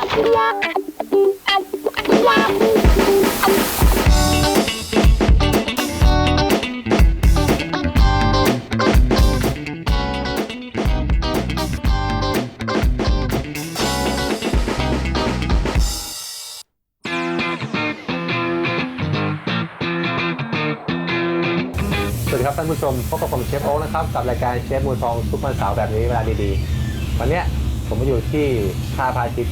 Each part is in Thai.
สวัสดีครับท่านผู้ชมพบกับผมเชฟโอ๊คนะครับกับรายการเชฟมูลทองทุกวันเสาร์แบบนี้เวลาดีๆ วันเนี้ยผมมาอยู่ที่ท่าพาชิต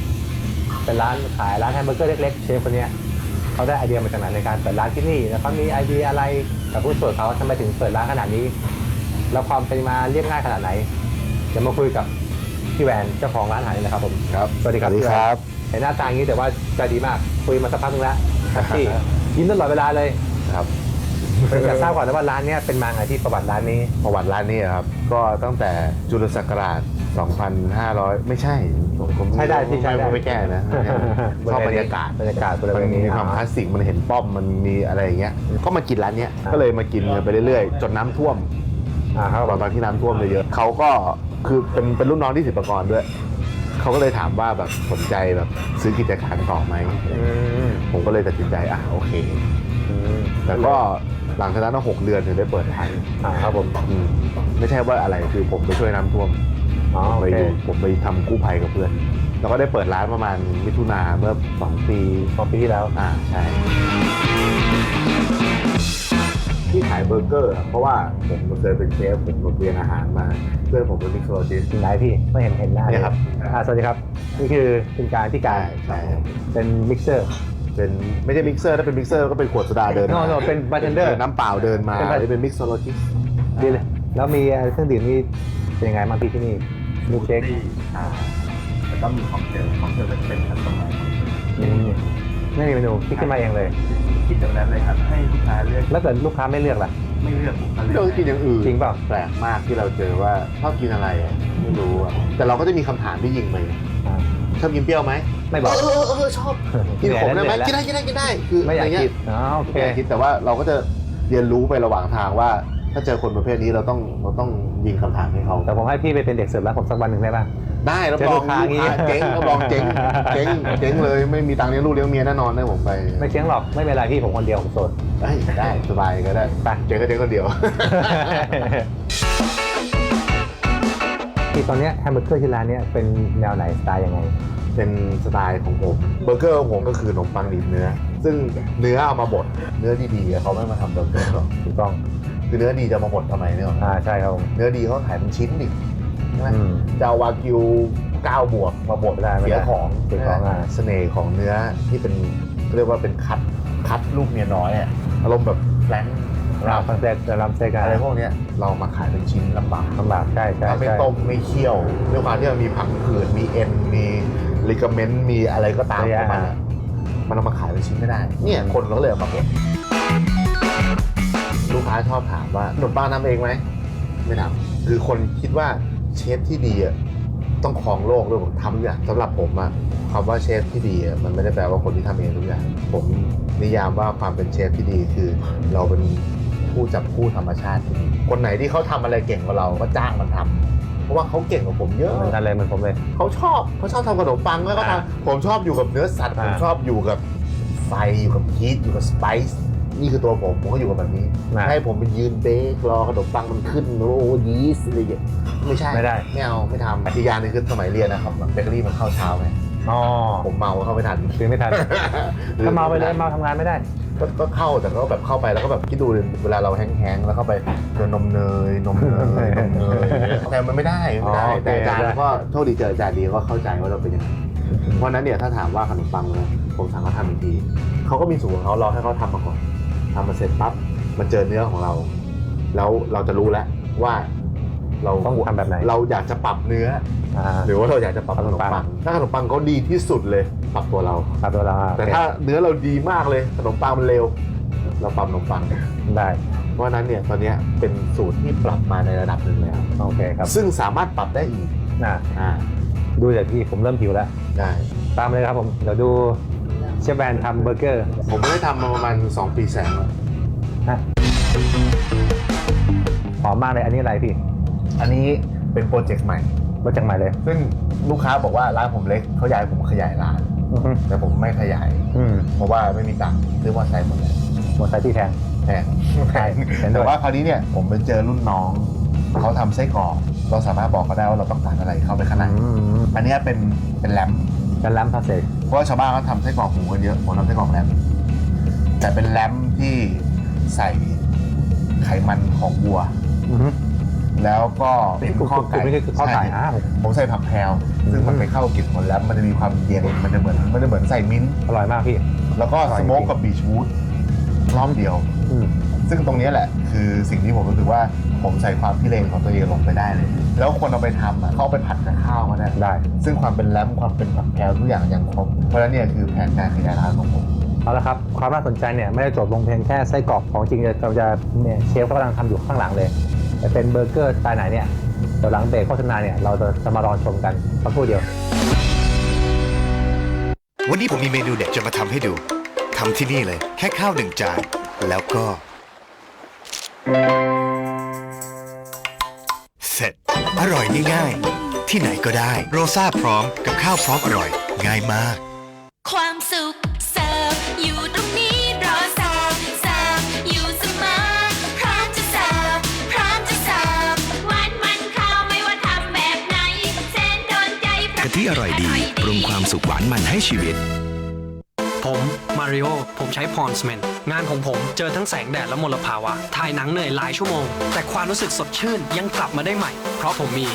เป็นร้านขายร้านแฮมเบอร์เกอร์เล็กๆเชฟคนเนี้ยเขาได้ไอเดียมาจากไหนในการเปิดร้านที่นี่แล้วเขามีไอเดียอะไรกับผู้สวยเขาทำไมถึงเปิดร้านขนาดนี้ แล้วความเป็นมาเรียบง่ายขนาดไหนเดี๋ยวมาคุยกับพี่แวนเจ้าของร้านอาหารนี่นะครับผมครับสวัสดีครับสวัสดีพี่แวนครับ เห็นหน้าตาอย่างนี้แต่ว่าใจดีมากคุยมาสักพักนึงแล้วแฮปปี้ยิ้มตลอดเวลาเลยครับ อยากทราบก่อนนะว่าร้านเนี้ยเป็นมาไงที่ประวัติร้านนี้ ประวัติร้านนี้ครับ ก็ตั้งแต่จุลศักราช 2,500 ไม่ใช่ผมผมใช่ได้พี่ใช่ได้ไม่ไม่แก้นะชอบบรรยากาศบรรยากาศบริเวมันณนี้มีความอ่คลาสสิกมันเห็นป้อมมันมีอะไรอย่างเงี้ยก็มากินร้านเนี้ยอ่าก็เลยมากินกันไปเรื่อยๆ จนน้ำท่วม อ่าครับตอนตอนที่น้ำท่วมเยอะๆเขาก็คือเป็นเป็นรุ่นน้องที่ศิลปากรด้วย เขาก็เลยถามว่าแบบสนใจแบบซื้อกิจการต่อไหมอืมผมก็เลยตัดสินใจอะโอเคอืมแต่ก็ หลังจากนั้นก็หกเดือนถึงได้เปิดร้านอ่าครับผมอืมไม่ใช่ว่าอะไรคือผมไปช่วยน้ำท่วมอ๋อผมโอไปเคอยู่ผมไปทำกู้ภัยกับเพื่อน แล้วก็ได้เปิดร้านประมาณมิถุนาเมื่อสองปีสองปีที่แล้วอ่าใช่ ที่ขายเบอร์เกอร์อะเพราะว่าผมเคยเป็นเชฟผมเรียนอาหารมาเพื่อนผมเป็นมิกซ์โลจิสจริงไหนพี่ไม่เห็นเห็นหน้าเนี่ยครับ อ่าสวัสดีครับ นี่คือคุณการที่การใช่ เป็นมิกเซอร์ เป็นไม่ใช่มิกเซอร์ถ้าเป็นมิกเซอร์ก็เป็นขวดโซดาเดินโน่โน่เป็นบาร์เทนเดอร์น้ำเปล่าเดินมาเป็นอันนี้เป็นมิกซ์โลจิสดีเลยแล้วมีเครื่องดื่มนี่เป็นยังไงบ้างพี่ที่นี่มิลค์เชคอ่าแล้วก็มีค็อกเทลค็อกเทลเป็นเป็นคัสตอมไมซ์อืมไม่มีเมนูคิดขึ้นมาเองเลย คิดจากนั้นเลยครับให้ลูกค้าเลือกแล้วเกิดลูกค้าไม่เลือกล่ะ ไม่เลือกผมก็เลืเราอกกินอย่างอื่นจริงเปล่าแปลกมากที่เราเจอว่าชอบกินอะไรอะไม่รู้อะแต่เราก็จะมีคำถามที่ยิงไปอ่า ชอบกินเปรี้ยวไหมไม่บอก เออเออเออชอบกินขมได้ไหมเหนื่อยแล้ว กินได้กินได้กินได้คือไม่อยากะรเงี้คิดอ๋อโอเค ไม่อยากคิดแต่ว่าเราก็จะเรียนรู้ไประหว่างทางว่า ถ้าเจอคนประเภทนี้เราต้องเราต้องยิงคำถามให้เขาแต่ผมให้พี่ไปเป็นเด็กเสิร์ฟร้านผมสักวันหนึ่งได้ป่ะ ได้รับเจอรลูองกค้างี้ ลูกเจ๊งรับรองเจ๊งเจ๊งเจ๊งเลยไม่มีตังค์เลี้ยงลูกเลี้ยงเมียแน่นอนได้ผมไปไม่เจ๊งหรอกไม่เป็นไรพี่ผมคนเดียวผมโสดได้ได้สบายก็ได้ไป เจ๊งก็เจ๊งคนเดียว ที่ตอนเนี้ยแฮมเบอร์เกอร์ที่ร้านเนี้ยเป็นแนวไหนสไตล์ยังไง เป็นสไตล์ของผมเบอร์เกอร์ของผมก็คือขนมปังดิบเนื้อ ซึ่งเนื้อเอามาบดเนื้อดีๆเขาไม่มาทำเบอร์เกอร์หรอกถูกต้องคือเนื้อดีจะมาบดทำไมเนี่ยหรออ่าใช่ครับผมเนื้อดีเขาขายเป็นชิ้นดิใช่ไหมอืม จะเอาวากิว9บวกมาบดไม่ได้ไม่ได้เสียของเสียของอะเสน่ห์ของเนื้อที่เป็นเรียกว่าเป็นคัดคัดลูกเมียน้อยอะอารมณ์แบบแฟลง รามฟังเซกรามเซกาอะไรพวกเนี้ยเรามาขายเป็นชิ้นลำบากลำบากใช่ใช่ถ้าไม่ใช่ต้มไม่เคี่ยวด้วยความที่มันมีผังผืดมีเอ็นมีลิกาเมนต์มีอะไรก็ตามของมันอะมันเอามาขายเป็นชิ้นไม่ได้ เนี่ยคนเขาเลยเอามาบดลูกค้าชอบถามว่าขนมปังทำเองไหมไม่ทำคือคนคิดว่าเชฟที่ดีอะต้องครองโลกด้วยผมทำทุกอย่างสำหรับผมอะคำว่าเชฟที่ดีอะมันไม่ได้แปลว่าคนที่ทำเองทุกอย่าง ผมนิยามว่าความเป็นเชฟที่ดีคือ เราเป็น ผู้จับคู่ธรรมชาติที่ดีคนไหนที่เขาทำอะไรเก่งกว่าเราก็จ้างมันทำเพราะว่าเขาเก่งกว่าผมเยอะเหมือนกันเลยเหมือนผมเลยเขาชอบเขาชอบทำขนมปังแล้วก็อ่าทำผมชอบอยู่กับเนื้อสัตว์อ่าผมชอบอยู่กับไฟอยู่กับฮีทอยู่กับสไปซ์นี่คือตัวผมผมก็อยู่กับแบบนี้นะให้ผมไปยืนเบครอขนมปังมันขึ้นโอ้ยีสต์อะไรอย่างเงี้ยไม่ใช่ไม่ได้ไม่เอาไม่ทำอีกอย่างหนึงคือสมัยเรียนนะครับเบเกอรี่มันเข้าเช้าไง อ๋อผมเมาเข้าไม่ทัน ซื้อไม่ทัน ถ้าเมาไปเลยเมาทำงานไม่ได้ ก็ก็เข้าแต่ก็แบบเข้าไปแล้วก็แบบคิดดูเลยเวลาเราแห้งๆแล้วเข้าไปโดนนมเนยนมเนยนมเนยแต่มันไม่ได้ไม่ได้ อ๋อโอเค แต่อาจารย์ได้ก็โชคดีเจออาจารย์ดีก็เข้าใจว่าเราเป็นยังไงเพราะฉะนั้นเนี่ยถ้าถามว่าขนมปังเนี่ยผมสั่งเขาทำอีกทีเขาก็มีสูตรของเขาเราให้เขาทำมาก่อนทำมาเสร็จปั๊บมันเจอเนื้อของเรา แล้วเราจะรู้แล้วว่า เราต้องทำแบบไหน เราอยากจะปรับเนื้อ อ่า หรือว่าเราอยากจะปรับขนมขนมปัปัง ง ถ้าขนมปังเขาดีที่สุดเลย ปรับตัวเราครับตัวเราอะแต่ถ้าเนื้อเราดีมากเลยขนมปังมันเร็ว เราปรับขนมปัง ได้ เพราะฉะนั้นเนี่ยตอนเนี้ยเป็นสูตรที่ปรับมาในระดับหนึ่งแล้ว โอเคครับซึ่งสามารถปรับได้อีกน่ะอ่าดูจากที่ผมเริ่มหิวแล้ว ได้ ตามเลยครับผม เดี๋ยวดูเชฟแบนทำเบอร์เกอร์ผมไม่ได้ทำมาประมาณ 2 ปีแสงแล้ว นะหอมมากเลยอันนี้อะไรพี่ อันนี้เป็นโปรเจกต์ใหม่ โปรเจกต์ใหม่เลย ซึ่งลูกค้าบอกว่าร้านผมเล็กเขาอยากให้ผมขยายร้าน อือฮึแต่ผมไม่ขยาย อืมเพราะว่าไม่มีตังค์ซื้อมอเตอร์ไซค์หมดเลยมอเตอร์ไซค์ที่แพง แพงใช่เห็นด้วย แต่ว่าคราวนี้เนี่ยผมไปเจอรุ่นน้องเขาทำไส้กรอกเราสามารถบอกเขาได้ว่าเราต้องการอะไรเข้าไปข้างในอืมอันเนี้ยเป็นเป็นแรมกันล้ำพาเศษเพราะว่าชาวบ้านเขาทำไส้กรอกหมูกันเยอะผมทำไส้กรอกแรมแต่เป็นแรมที่ใส่ไขมันของวัว อือฮึ แล้วก็นี่คือข้อคือไก่นี่คือข้อไก่ใช่อะผมใส่ผักแพรวซึ่งมันไปเข้ากลิ่นของแรมมันจะมีความเย็นมันจะเหมือนมันจะเหมือนใส่มิ้นท์อร่อยมากพี่ แล้วก็อร่อยสจริงโมกกับบีชวูดรอบเดียวอืมซึ่งตรงนี้แหละคือสิ่งที่ผมรู้สึกว่าผมใส่ความพิเรนของตัวเองลงไปได้เลย แล้วคนเอาไปทำอะเขาเอาไปผัดกับข้าวก็ได้ได้ ซึ่งความเป็นแรมความเป็นผักแพรวทุกอย่างยังครบเพราะฉะนั้นเนี่ยคือแผนการขยายร้านของผมเอาละครับ ความน่าสนใจเนี่ยไม่ได้จบลงเพียงแค่ไส้กรอกของจริงเราจะเนี่ยเชฟเขากำลังทำอยู่ข้างหลังเลย แต่เป็นเบอร์เกอร์สไตล์ไหนเนี่ยเดี๋ยวหลังเบรกโฆษณาเนี่ยเราจะจะมารอชมกันสักครู่เดียว วันนี้ผมมีเมนูเด็ดจะมาทำให้ดูทำที่นี่เลย แค่ข้าวหนึ่งจาน แล้วก็ เสร็จ อร่อยง่ายๆที่ไหนก็ได้ โรซ่าพร้อมกับข้าวพร้อมอร่อย ง่ายมาก ความสุข ความสุขหวานมันให้ชีวิต ผมมาริโอผมใช้พรสแมนงานของผมเจอทั้งแสงแดดและมลภาวะ ถ่ายหนังเหนื่อยหลายชั่วโมง แต่ความรู้สึกสดชื่นยังกลับมาได้ใหม่ เพราะผมมี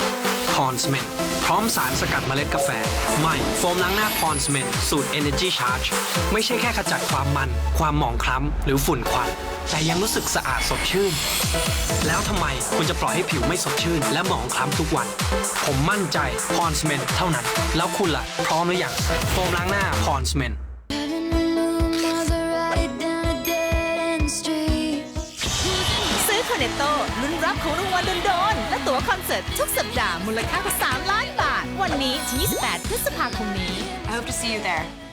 พรสแมนพร้อมสารสกัดเมล็ดกาแฟ ใหม่โฟมล้างหน้าพรสแมนสูตร Energy Charge ไม่ใช่แค่ขจัดความมัน ความหมองคล้ำ หรือฝุ่นควัน แต่ยังรู้สึกสะอาดสดชื่น แล้วทำไมคุณจะปล่อยให้ผิวไม่สดชื่น และหมองคล้ำทุกวัน ผมมั่นใจพรสแมนเท่านั้น แล้วคุณล่ะ พร้อมหรือยังโฟมล้างหน้าพรสแมนซื้อคอนเนตโต้ลุ้นรับของรางวัลโดนๆและตั๋วคอนเสิร์ตทุกสัปดาห์มูลค่ากว่า3ล้านบาท วันนี้ถึง28พฤษภาคมนี้ I hope to see you there โลก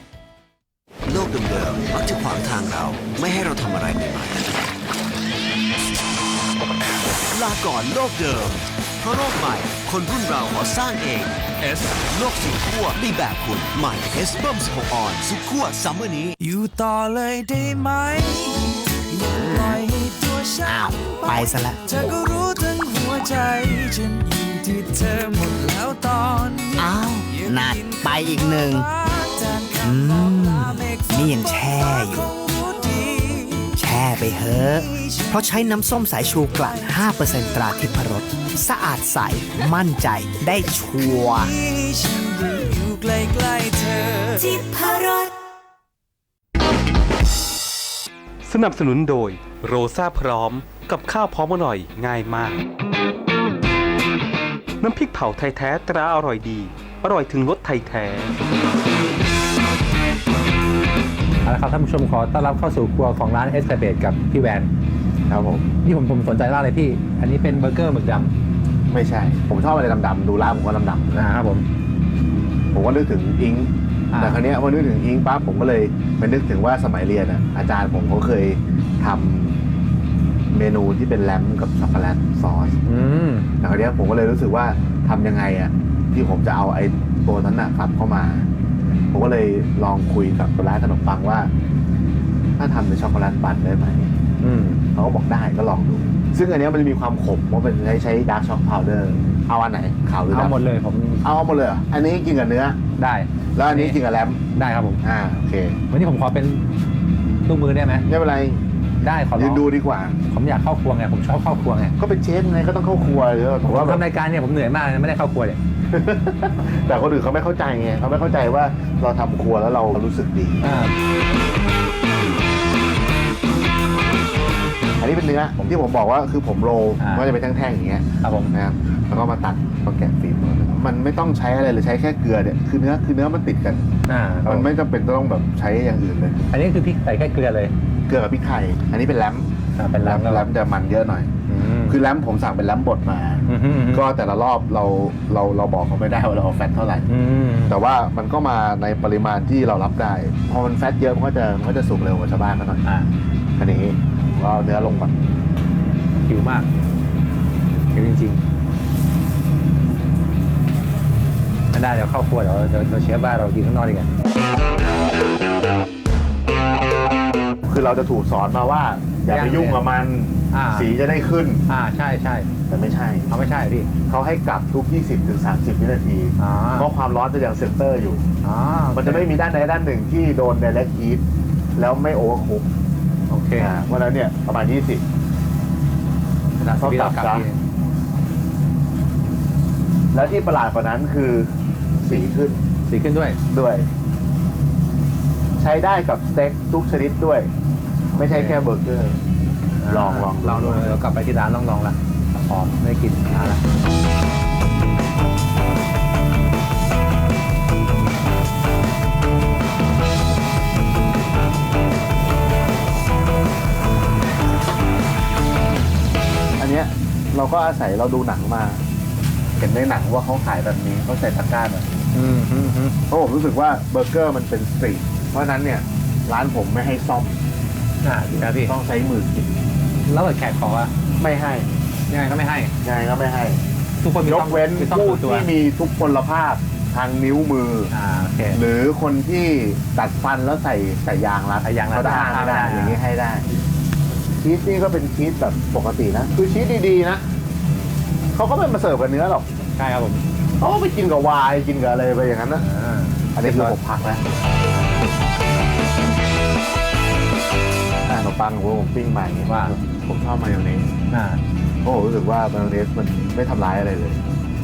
เดิมๆมักจะขวางทางเรา ไม่ให้เราทำอะไรใหม่ๆลาก่อนโลกเดิม เพราะโลกใหม่ คนรุ่นเราขอสร้างเอง S โลกสุดขั้วในแบบคุณใหม่ S เบิ้ม16ออน สุดขั้วซัมเมอร์นี้ อยู่ต่อเลยได้ไหมอย่าปล่อยให้ตัวฉันอ้าวไปซะแล้วเธอก็รู้ทั้งหัวใจฉันอยู่ที่เธอหมดแล้วตอนนี้อ้าวนั่นไปอีกหนึ่ง อืม นี่ยังแช่อยู่ แช่ไปเถอะเพราะใช้น้ำส้มสายชูกลั่น5%ตราทิพรสสะอาดใส มั่นใจได้ชัวร์ฉันได้อยู่ใกล้ๆเธอทิพรสสนับสนุนโดยโรซาพร้อมกับข้าวพร้อมอร่อยง่ายมาก น้ำพริกเผาไทยแท้ตราอร่อยดี อร่อยถึงรสไทยแท้ เอาละครับท่านผู้ชมขอต้อนรับเข้าสู่ครัวของร้านเอสเบดกับพี่แวนครับผมนี่ผมผมสนใจมากเลยพี่ อันนี้เป็นเบอร์เกอร์หมึกดไม่ใช่ ผมชอบอะไรดำๆดูร้านผมก็ดำำๆนะนะครับผมผมก็นึกถึงอิงอ่า แต่ครั้นี้ยพอนึกถึงอิงปั๊บผมก็เลยไปนึกถึงว่าสมัยเรียนอะอาจารย์ผมเขาเคยทำเมนูที่เป็นแรมกับช็อกโกแลตซอส อืม แต่คราวเนี้ยผมก็เลยรู้สึกว่าทำยังไงอะที่ผมจะเอาไอ้ตัวนั้นอะกลับเข้ามา ผมก็เลยลองคุยกับร้านขนมปังว่า ถ้าทำเป็นช็อกโกแลตปั่นได้ไหมอืมเขาก็บอกได้ก็ลองดู ซึ่งอันเนี้ยมันจะมีความขมเพราะเป็นใช้ใช้ดาร์กช็อกพาวเดอร์เอาอันไหนขาวหรือเอาดำหมดเลยผมเอาหมดเลยเหรออันนี้กินกับเนื้อ ได้แล้วอันนี้กินกับแรมได้ครับผมอ่าโอเควันนี้ผมขอเป็นลูกมือได้ไหมไม่เป็นไรได้ขอร้ยือนงดูดีกว่า ผมอยากเข้าครัวไงผมชอบเข้าครัวไงก็เป็นเชฟไงก็ต้องเข้าครัวเลยผมว่าแบบทำรายการเนี่ยผมเหนื่อยมากนะไม่ได้เข้าครัวเนี่ย แต่คนอื่นเขาไม่เข้าใจไงเขาไม่เข้าใจว่าเราทำครัวแล้วเรารู้สึกดีอ่าอันนี้เป็นเนื้อผมที่ผมบอกว่าคือผมโรลก็จะเป็นแท่งๆอย่างเงี้ยครับผมนะครับแล้วก็มาตัดมาแกะฟิล์มมันไม่ต้องใช้อะไรเลยใช้แค่เกลือเนี่ยคือเนื้อคือเนื้อมันติดกัน อ่าครับมันผมไม่จำเป็นต้องแบบใช้อย่างอื่นเลย อันนี้คือพริกใส่แค่เกลือเลยเกลือกับพริกไทยอันนี้เป็นแรมอ่าเป็นแรมแรมจะมันเยอะหน่อยอืม คือแรมผมสั่งเป็นแรมบดมาอืมอืมอืมก็แต่ละรอบเราเราเราบอกเขาไม่ได้ว่าเราเอาแฟตเท่าไหร่อืมแต่ว่ามันก็มาในปริมาณที่เรารับได้ พอมันแฟตเยอะมันก็จะมันก็จะสุกเร็วกว่าชาวบ้านเขาหน่อยอ่าอันนี้ผมก็เอาเนื้อลงก่อนหิวมากหิวจริงไม่ได้เดี๋ยวเข้าครัวเดี๋ยวเดี๋ยวเดี๋ยวเชฟว่าเรากินข้างนอกดีกันคือเราจะถูกสอนมาว่าอย่าไปยุ่งกับมัน อ่า สีจะได้ขึ้น อ่าใช่ใช่แต่ไม่ใช่เอาไม่ใช่พี่เขาให้กลับทุก 20ถึง30วินาทีอ่าเพราะความร้อนจะยังเซนเตอร์อยู่อ๋อมันจะไม่มีด้านใดด้านหนึ่งที่โดน direct heat แล้วไม่โอเวอร์คุกโอเคเพราะฉะนั้นเนี่ยประมาณ 20เขากลับกลับพี่แล้วที่ประหลาดกว่านั้นคือสีขึ้นสีขึ้นด้วย ด้วย ใช้ได้กับสเต็กทุกชนิดด้วย ไม่ใช่แค่เบอร์เกอร์ ลองลองลองดูเดี๋ยวกลับไปที่ร้านลองลองละหอมไม่ได้กลินนานละอันเนี้ยเราก็อาศัยเราดูหนังมา เห็นในหนังว่าเขาขายแบบนี้เขาใส่ตะกร้าแบบนี้อืมฮึฮึเพราะผมรู้สึกว่าเบอร์เกอร์มันเป็นสตรีทเพราะฉะนั้นเนี่ย ร้านผมไม่ให้ซ่อม อ่าดีนะพี่ ต้องใช้มือกิน แล้วเปิดแขกขออะไม่ให้ยังไงก็ไม่ให้ ยังไงก็ไม่ให้ ทุกคนมียต้กองเว้นมีต้องผู้ส่วนตัวที่มีทุกพลภาพทางนิ้วมือ อ่าโอเค หรือคนที่ตัดฟันแล้วใส่ใส่ยางรัดใส่ยางรัดก็ได้ได้ได้ ได้อย่างนี้ให้ได้ ชีสนี่ก็เป็นชีสแบบปกตินะ คือชีสดีๆนะเขาก็ไม่มาเสิร์ฟกับเนื้อหรอกใช่ครับผมเขาก็ไปกินกับไวายกินกับอะไรไปอย่างนั้นนะ อ่าอันนี้คือผมพักแล้วอ่าขน มปังของผมปิ้งใหม่ว่าผมชอบมายองเนสอ่าเพราะผมรู้สึกว่ามายองเนสมันไม่ทำร้ายอะไรเลย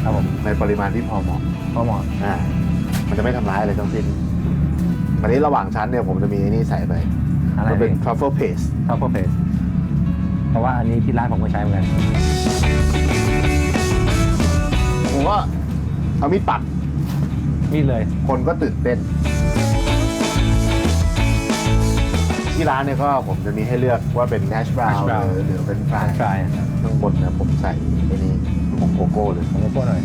ครับผมในปริมาณที่พอเหมาะพอเหมาะอ่ามันจะไม่ทำร้ายอะไรทั้งสิ้นวันนี้ระหว่างชั้นเนี่ยผมจะมีไอ้นี่ใส่ไปอะไรมันเป็นพี่ truffle paste ท็อปเปอร์เพสเพราะว่าอันนี้ที่ร้านผมก็ใช้เหมือนกันผมว่าเอามีดปัด นี่เลยคนก็ตื่นเต้น ที่ร้านเนี่ยก็ผมจะมีให้เลือกว่าเป็น hash brown hash brown หรือหรือเป็นฟรายใช่ข้างบนเนี่ยผมใส่ไอ้นี่ของโกโก้เลย ผมก็พูดหน่อย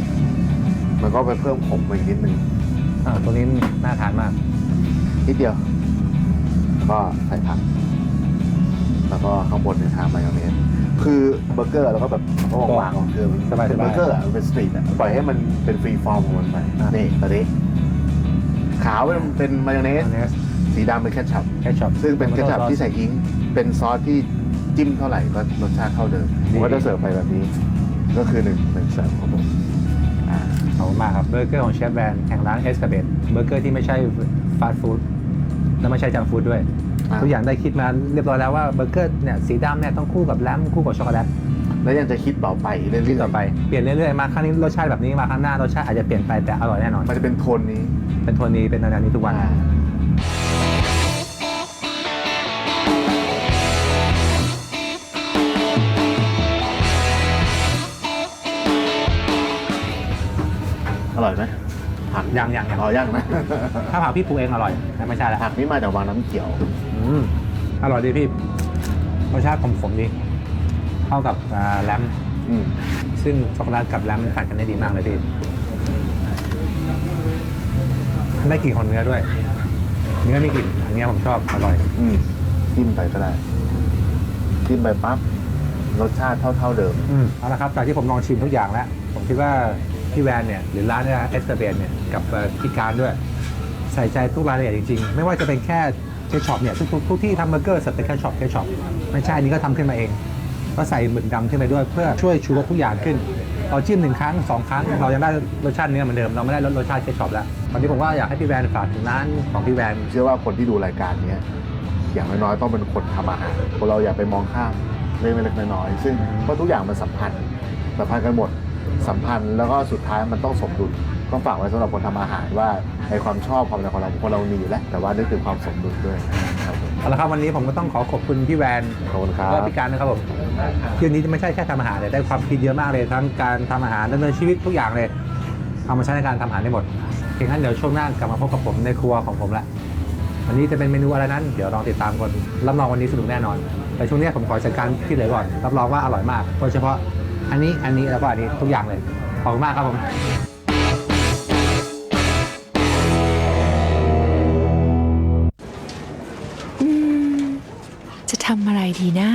มันก็ไปเพิ่มขมมาอีกนิดนึงอ่าตัวนี้น่าทานมาก นิดเดียว ก็ใส่ผัก แล้วก็ข้างบนเนี่ยทามายองเนสคือเบอร์เกอร์แล้วก็แบบเขาบอกวางของคือสบายๆ เป็นเบอร์เกอร์อะมันเป็นสตรีทอะปล่อยให้มันเป็นฟรีฟอร์มของมันไปนี่ตอนนี้ขาวเป็นเป็นมายองเนส เนส สีดำเป็นแคชชัพแคชช็อปซึ่งเป็นเคชัพที่ใส่อิงค์เป็นซอสที่จิ้มเท่าไหร่ก็รสชาติเท่าเดิมผมก็จะเสิร์ฟไปแบบนี้ ก็คือหนึ่งหนึ่งเสิร์ฟของผมอ่าขอบคุณมากครับเบอร์เกอร์ของเชฟแบรนด์แห่งร้านเอสคาเบตเบอร์เกอร์ที่ไม่ใช่ฟาสต์ฟู้ดและไม่ใช่จังก์ฟู้ดด้วยอ่าทุกอย่างได้คิดมาเรียบร้อยแล้วว่าเบอร์เกอร์เนี่ยสีดำเนี่ยต้องคู่กับแรมคู่กับช็อกโกแลตแล้วยังจะคิดต่อไปเรื่อยๆที่ต่อไปเปลี่ยนเรื่อยๆมาครั้งนี้รสชาติแบบนี้มาครั้งหน้ารสชาติอาจจะเปลี่ยนไปแต่อร่อยแน่นอนมันจะเป็นโทนนี้ เป็นโทนนี้เป็นแนวๆนี้ทุกวัน ร่อยไหมผักยังยังยังอ๋อยังนะ ถ้าผักพี่ปรุงเองอร่อยแต่ไม่ใช่แล้วผักนี่มาจากวังน้ำเขียว อืมอร่อยดีพี่รสชาติขมๆดีเข้ากับอ่าแรมอืมซึ่งช็อกโกแลตกับแรมมันตัดกันได้ดีมากเลยพี่ได้กลิ่นของเนื้อด้วย เนื้อมีกลิ่นอันเนี้ยผมชอบอร่อย อืมจิ้มไปก็ได้จิ้มไปปั๊บรสชาติเท่า ๆเดิม อืมเอาละครับจากที่ผมลองชิมทุกอย่างแล้ว ผมคิดว่า พี่แวนเนี่ยหรือร้านเนี่ยเอสเตอร์เบนเนี่ยกับพี่การด้วย ใส่ใจทุกรายละเอียดจริงๆ ไม่ว่าจะเป็นแค่เคช็อปเนี่ยทุกทุกที่ทำเบอร์เกอร์สเต็กแค่ช็อปแค่ช็อปไม่ใช่อันนี้ก็ทำขึ้นมาเอง ก็ใส่หมึกดำขึ้นไปด้วยเพื่อช่วยชูรสทุกอย่างขึ้นเราจิ้มหนึ่งครั้งสองครั้งเรายังได้รสชาติเนื้อเหมือนเดิมเราไม่ได้รสรสชาติแค่ช็อปแล้ววันนี้ผมก็อยากให้พี่แวนฝากถึงร้านของพี่แวนเชื่อว่าคนที่ดูรายการนี้อย่างน้อยๆต้องเป็นคนทำอาหารคนเราอย่าไปมองข้ามเรื่องเล็กๆน้อยๆซึ่งเพราะทุกอย่างมันสัมพันธ์สัมพันธ์กันหมด สัมพันธ์แล้วก็สุดท้ายมันต้องสมดุลก็ฝากไว้สำหรับคนทำอาหารว่าในความชอบความในของเราคนเรามีอยู่แล้วแต่ว่านึกถึงความสมดุลด้วยครับผมเอาละครับวันนี้ผมก็ต้องขอขอบคุณพี่แวนขอบคุณครับและพี่การนะครับผมคืนนี้จะไม่ใช่แค่ทำอาหารเลยได้ความคิดเยอะมากเลยทั้งการทำอาหารดำเนินชีวิตทุกอย่างเลยเอามาใช้ในการทำอาหารได้หมดเพียงนั้นเดี๋ยวช่วงหน้ากลับมาพบกับผมในครัวของผมละวันนี้จะเป็นเมนูอะไรนั้นเดี๋ยวลองติดตามกันรับรองวันนี้สนุกแน่นอน แต่ช่วงนี้ผมขอจัดการที่เหลือก่อนรับรองว่าอร่อยมากโดยเฉพาะ อันนี้อันนี้แล้วก็อันนี้ทุกอย่างเลย ขอบคุณมากครับผมจะทำอะไรดีนะ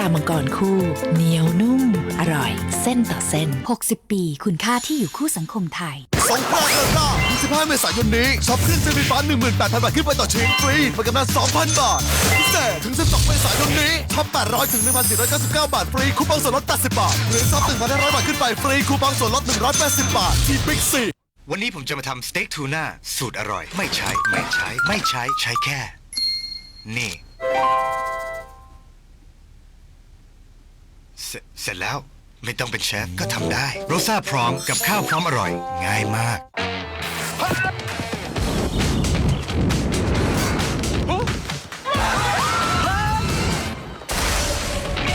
รามังกรคู่ เหนียวนุ่ม อร่อย เส้นต่อเส้น 60 ปี คุณค่าที่อยู่คู่สังคมไทย สงกรานต์เออร่า25เมษายนนี้ช็อปเครื่องใช้ไฟฟ้า18,000 บาทขึ้นไปต่อชิ้นฟรีไปกับนั้น2,000 บาทพิเศษถึง 12 เมษายนนี้ช็อป800 ถึง 1,499 บาท ฟรีคูปองส่วนลด 80 บาท หรือช็อป1,500 บาทขึ้นไปฟรีคูปองส่วนลด 180 บาท ที่บิ๊กซีวันนี้ผมจะมาทำสเต็กทูน่าสูตรอร่อย ไม่ใช้ ไม่ใช้ ไม่ใช้ ใช้แค่ นี่ เสร็จเสร็จแล้วไม่ต้องเป็นเชฟก็ทำได้โรซ่าพร้อมกับข้าวพร้อมอร่อย ง่ายมาก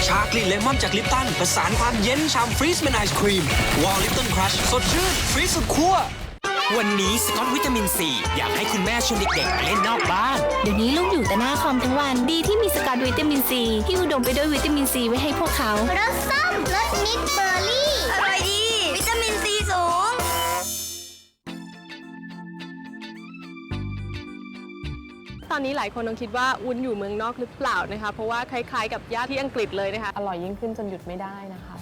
ชากลิ่นเลมอนจากลิปตัน ประสานความเย็นชามฟรีสเมนไอศครีม วอลลิปตันครัชสดชื่น ฟรีสุดขั้ว วันนี้สกอตวิตามินซีอยากให้คุณแม่ชวนเด็กๆไปเล่นนอกบ้าน เดี๋ยวนี้ลูกอยู่แต่หน้าคอมทั้งวันดีที่มีสกัดวิตามินซีที่อุดมไปด้วยวิตามินซีไว้ให้พวกเขารสส้มรสมิกเบอร์รี่อร่อยดี วิตามินซีสูง ตอนนี้หลายคนคงคิดว่าวุ้นอยู่เมืองนอกหรือเปล่านะคะ เพราะว่าคล้ายๆกับญาติที่อังกฤษเลยนะคะ อร่อยยิ่งขึ้นจนหยุดไม่ได้นะคะ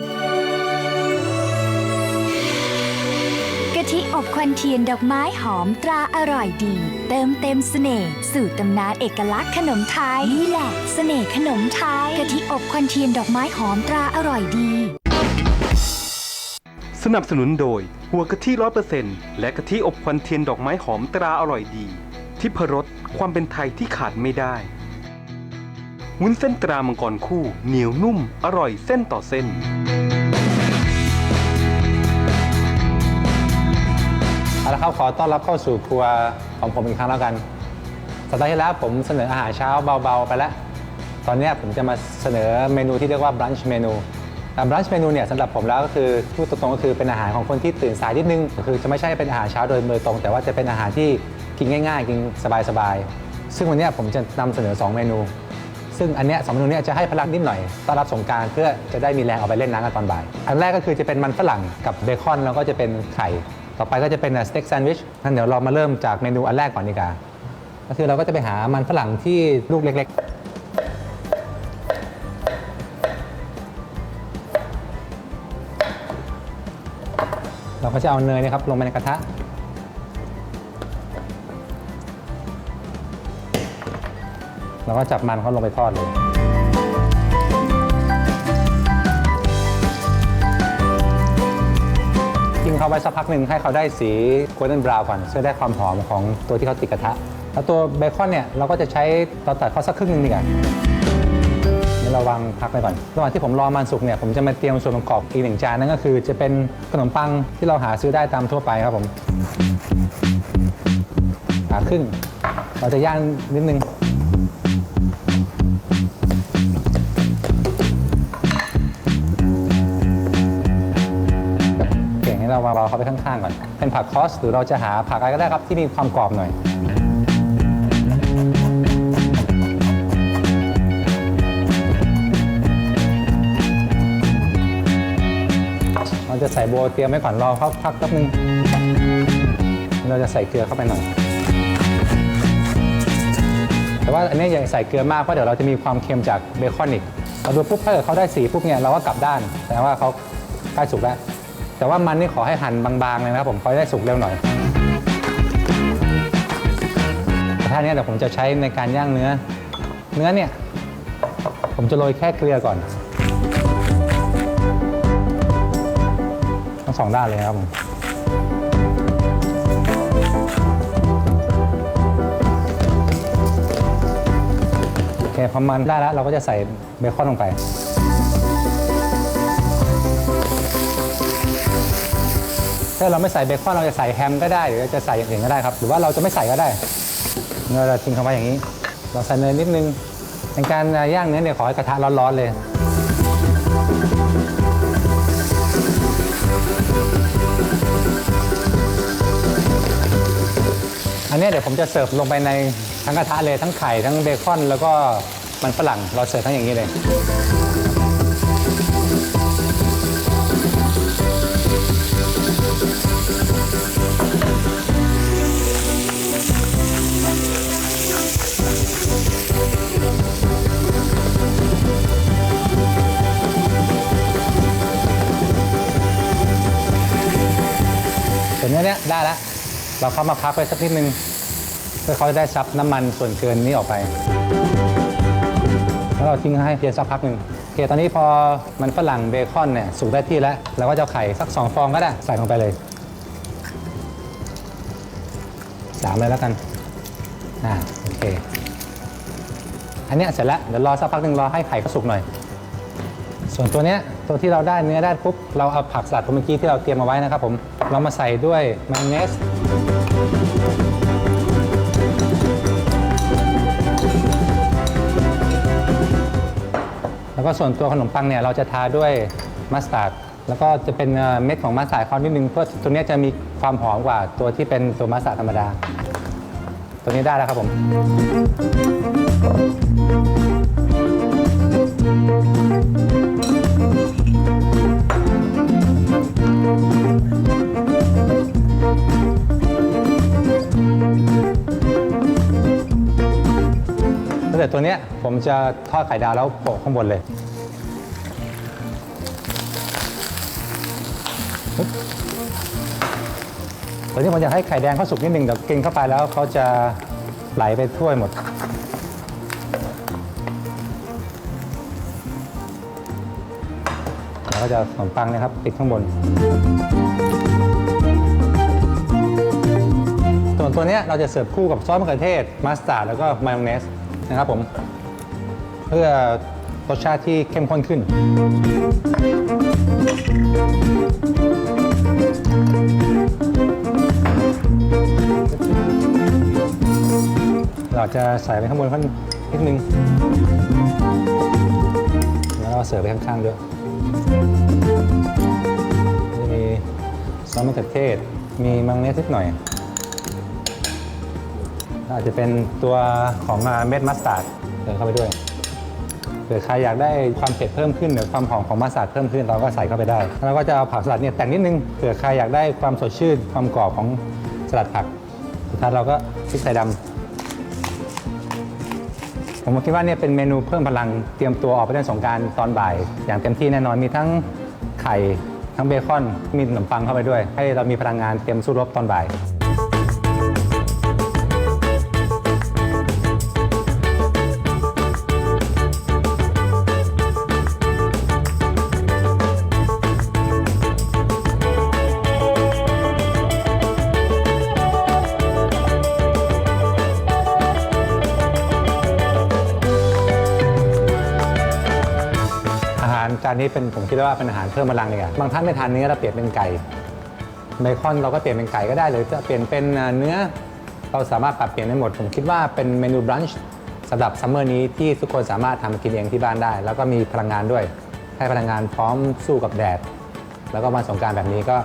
กะทิอบควันเทียนดอกไม้หอมตราอร่อยดี เติมเต็มเสน่ห์สู่ตำนานเอกลักษณ์ขนมไทยนี่แหละเสน่ห์ขนมไทยกะทิอบควันเทียนดอกไม้หอมตราอร่อยดี สนับสนุนโดย หัวกะทิร้อยเปอร์เซ็นต์และกะทิอบควันเทียนดอกไม้หอมตราอร่อยดี ที่พรสความเป็นไทยที่ขาดไม่ได้ วุ้นเส้นตรามังกรคู่ เหนียวนุ่ม อร่อยเส้นต่อเส้น เอาละครับขอต้อนรับเข้าสู่ครัวของผมอีกครั้งแล้วกัน สัปดาห์ที่แล้วผมเสนออาหารเช้าเบาๆไปแล้ว ตอนเนี้ยผมจะมาเสนอเมนูที่เรียกว่า brunch เมนูแต่ brunch เมนูเนี่ยสำหรับผมแล้วก็คือพูดตรงๆก็คือเป็นอาหารของคนที่ตื่นสายนิดนึงคือจะไม่ใช่เป็นอาหารเช้าโดยโดยตรง แต่ว่าจะเป็นอาหารที่กินง่าย ๆ กินสบายๆซึ่งวันเนี้ยผมจะนำเสนอ2เมนู ซึ่งอันเนี้ยสองเมนูเนี้ยจะให้พลังนิดหน่อยต้อนรับสงกรารเพื่อจะได้มีแรงออกไปเล่นน้ำกันตอนบ่าย อันแรกก็คือจะเป็นมันฝรั่งกับเบคอนแล้วก็จะเป็นไข่ ต่อไปก็จะเป็นสเต็กแซนด์วิชงั้นเดี๋ยวเรามาเริ่มจากเมนูอันแรกก่อนดีกว่าก็คือเราก็จะไปหามันฝรั่งที่ลูกเล็ก ๆ เราก็จะเอาเนยนะครับลงไปในกระทะ เราก็จับมันเขาลงไปทอดเลยทิ้งเขาไว้สักพักหนึ่งให้เขาได้สี golden brown ก่อนเพื่อได้ความหอมของตัวที่เขาติดกระทะ แล้วตัวเบคอนเนี่ยเราก็จะใช้เราตัดเขาสักครึ่งหนึงดีกว่าเดี๋ยวเราวางพักไปก่อน ระหว่างที่ผมรอมันสุกเนี่ย ผมจะมาเตรียมส่วนประกอบอีกหนึ่งจานนั่นก็คือ จะเป็นขนมปังที่เราหาซื้อได้ตามทั่วไปครับผมหาครึ่ง เราจะย่างนิดนึง เก่งเราเขาไปข้างๆก่อน เป็นผักคอสหรือเราจะหาผักอะไรก็ได้ครับที่มีความกรอบหน่อยเราจะใส่โบว์เตรียมไว้ก่อนรอเขาพักแป๊บนึงเราจะใส่เกลือเข้าไปหน่อย แต่ว่าอันนี้อย่าใส่เกลือมากเพราะเดี๋ยวเราจะมีความเค็มจากเบคอนอีกเราดูปุ๊บถ้าเกิดเขาได้สีปุ๊บเนี่ยเราก็กลับด้านแสดงว่าเขาใกล้สุกแล้ว แต่ว่ามันนี่ขอให้หั่นบางๆเลยนะครับผมเขาจะได้สุกเร็วหน่อยแต่ถ้าเนี้ยเดี๋ยวผมจะใช้ในการย่างเนื้อ เนื้อเนี่ยผมจะโรยแค่เกลือก่อน ทั้งสองด้านเลยครับผมโอเคพอมันได้แล้วเราก็จะใส่เบคอนลงไป ถ้าเราไม่ใส่เบคอนเราจะใส่แฮมก็ได้หรือจะใส่อย่างอื่นก็ได้ครับ หรือว่าเราจะไม่ใส่ก็ได้เราจะทิ้งเข้าไว้อย่างนี้ เราใส่เนยนิดนึงในการย่างเนื้อเนี่ยขอให้กระทะร้อนๆเลยอันนี้เดี๋ยวผมจะเสิร์ฟลงไปในทั้งกระทะเลยทั้งไข่ทั้งเบคอน แล้วก็มันฝรั่งเราเสิร์ฟทั้งอย่างนี้เลย ได้แล้วเราเข้ามาพักไปสักนิดนึงเพื่อเขาจะได้ซับน้ำมันส่วนเกินนี้ออกไป แล้วเราทิ้งให้เพียงสักพักหนึ่งโอเคตอนนี้พอมันฝรั่งเบคอนเนี่ยสุกได้ที่แล้วเราก็จะเอาไข่สัก2ฟองก็ได้ใส่ลงไปเลยสามเลยแล้วกันอ่าโอเค อันเนี้ยเสร็จแล้วเดี๋ยวรอสักพักหนึ่งรอให้ไข่เขาสุกหน่อย ส่วนตัวเนี้ยตัวที่เราได้เนื้อได้ปุ๊บเราเอาผักสลัดเมื่อกี้ที่เราเตรียมมาไว้นะครับผมเรามาใส่ด้วยมายองเนสแล้วก็ส่วนตัวขนมปังเนี่ยเราจะทาด้วยมัสตาร์ดแล้วก็จะเป็นเม็ดของมัสตาร์ดเขานิดนึงเพื่อตัวเนี้ยจะมีความหอมกว่าตัวที่เป็นตัวมัสตาร์ดธรรมดา ตัวนี้ได้แล้วครับผม แต่ตัวเนี้ยผมจะทอดไข่ดาวแล้วโปะข้างบนเลยตัวนี้ผมอยากให้ไข่แดงเขาสุกนิดนึงเดี๋ยวกินเข้าไปแล้วเขาจะไหลไปทั่วหมด จะขนมปังนะครับติดข้างบน ส่วนตัวเนี้ยเราจะเสิร์ฟคู่กับซอสมะเขือเทศมัสตาร์ดแล้วก็มายองเนสนะครับผม เพื่อรสชาติที่เข้มข้นขึ้น เราจะใส่ไปข้างบนข้างนิดนึง แล้วก็เสิร์ฟไปข้างๆด้วย มีซอสมะเขือเทศ มีมายองเนสนิดหน่อย อาจจะเป็นตัวของเม็ดมัสตาร์ดเติมเข้าไปด้วยเผื่อใครอยากได้ความเผ็ดเพิ่มขึ้นหรือความหอมของมัสตาร์ดเพิ่มขึ้นเราก็ใส่เข้าไปได้ แล้วก็จะเอาผักสลัดเนี่ยแต่งนิดนึงเผื่อใครอยากได้ความสดชื่นความกรอบของสลัดผักสุดท้ายเราก็พริกไทยดำ ผมคิดว่าเนี่ยเป็นเมนูเพิ่มพลังเตรียมตัวออกไปเล่นสงการตอนบ่าย อย่างเต็มที่แน่นอนมีทั้งไข่ทั้งเบคอนมีขนมปังเข้าไปด้วย ให้เรามีพลังงานเตรียมสู้รบตอนบ่าย นี้เป็นผมคิดว่าเป็นอาหารเพิ่มพลังเลยอะบางท่านไม่ทานเนื้อเราเปลี่ยนเป็นไก่เบคอนเราก็เปลี่ยนเป็นไก่ก็ได้หรือจะเปลี่ยนเป็นเนื้อเราสามารถปรับเปลี่ยนได้หมด ผมคิดว่าเป็นเมนูบรันช์สำหรับซัมเมอร์นี้ที่ทุกคนสามารถทำกินเองที่บ้านได้ แล้วก็มีพลังงานด้วย ให้พลังงานพร้อมสู้กับแดด แล้วก็มาสงการแบบนี้ก็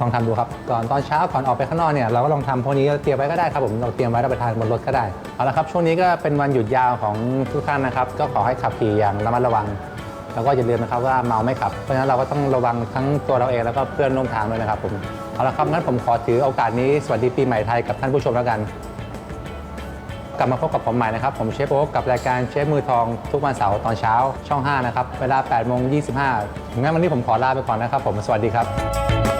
ลองทำดูครับก่อนตอนเช้าก่อนออกไปข้างนอกเนี่ยเราก็ลองทำพวกนี้เตรียมไว้ก็ได้ครับผมเราเตรียมไว้รับประทานบนรถก็ได้เอาละครับช่วงนี้ก็เป็นวันหยุดยาวของทุกท่านนะครับ ก็ขอให้ขับขี่อย่างระมัดระวัง แล้วก็อย่าลืมนะครับว่าเมาไม่ขับ เพราะฉะนั้นเราก็ต้องระวังทั้งตัวเราเองแล้วก็เพื่อนร่วมทางด้วยนะครับผมเอาละครับงั้นผมขอถือโอกาสนี้สวัสดีปีใหม่ไทยกับท่านผู้ชมแล้วกัน กลับมาพบกับผมใหม่นะครับ ผมเชฟโอ๊กกับรายการเชฟมือทองทุกวันเสาร์ตอนเช้าช่อง 5 นะครับ เวลา8โมง25งั้นวันนี้ผมขอลาไปก่อนนะครับ ผมสวัสดีครับ